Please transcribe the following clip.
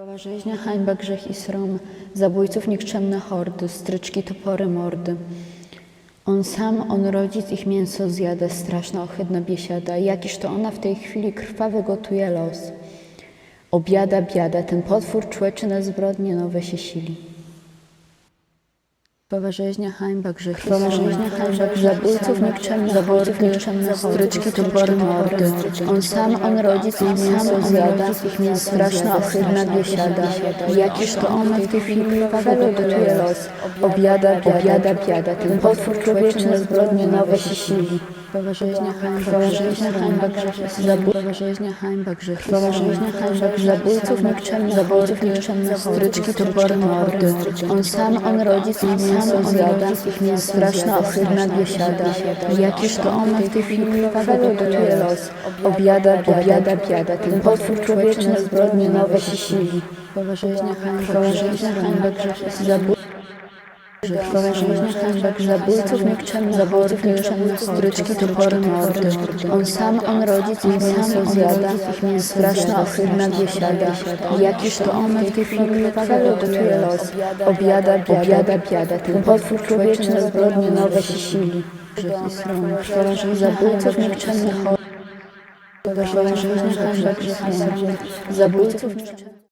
Krwawa rzeźnia, hańba, grzech i srom, zabójców nikczemne hordy, stryczki, topory, mordy. On sam, on rodzic, ich mięso zjada, straszna, ohydna biesiada. Jakiż to ona w tej chwili krwawy gotuje los. Obiada, biada, ten potwór człeczy na zbrodnie nowe się sili. Krwawa rzeźnia, hańba, grzech i Krwawa rzeźnia, hańba, zabójców nikczemne zabójców nikczemne stryczki, topory, mordy. On sam, on rodzic, ich mięso zjada, straszna, ohydna biesiada. Jakiż to ona w tej chwili krwawego gotuje los. Obiada, biada, biada, ten potwór człowieczy na zbrodnie nowe się sili. Krwawa rzeźnia, hańba, rzeźnia, hańba, zabój. Krwawa rzeźnia, hańba, Krwawa srom. rzeźnia, hańba, grzech i Zabójców nikczemne Zabójców hordy, stryczki, topory, mordy. On sam, on rodzic, ich mięso zjada, straszna, ohydna biesiada. Jakiż to ona w tej chwili krwawego gotuje los. Obiada, biada, biada, ten potwór człowieczy na zbrodnie nowe się sili. Krwawa rzeźnia, hańba, rzeźnia, hańba, grzech i Krwawa rzeźnia, hańba, zabójców nikczemne zabójców nikczemne stryczki, topory, mordy. On sam, on rodzic, ich mięso zjada, ich mięso straszna, ohydna biesiada. Jakiż to ona w tej chwili krwawego gotuje los. Obiada, biada, biada, ten potwór człowieczy na zbrodnie nowe się sili. Grzech i krwawa rzeźnia, zabójców nikczemnych i srom. Zabójców nikczemnych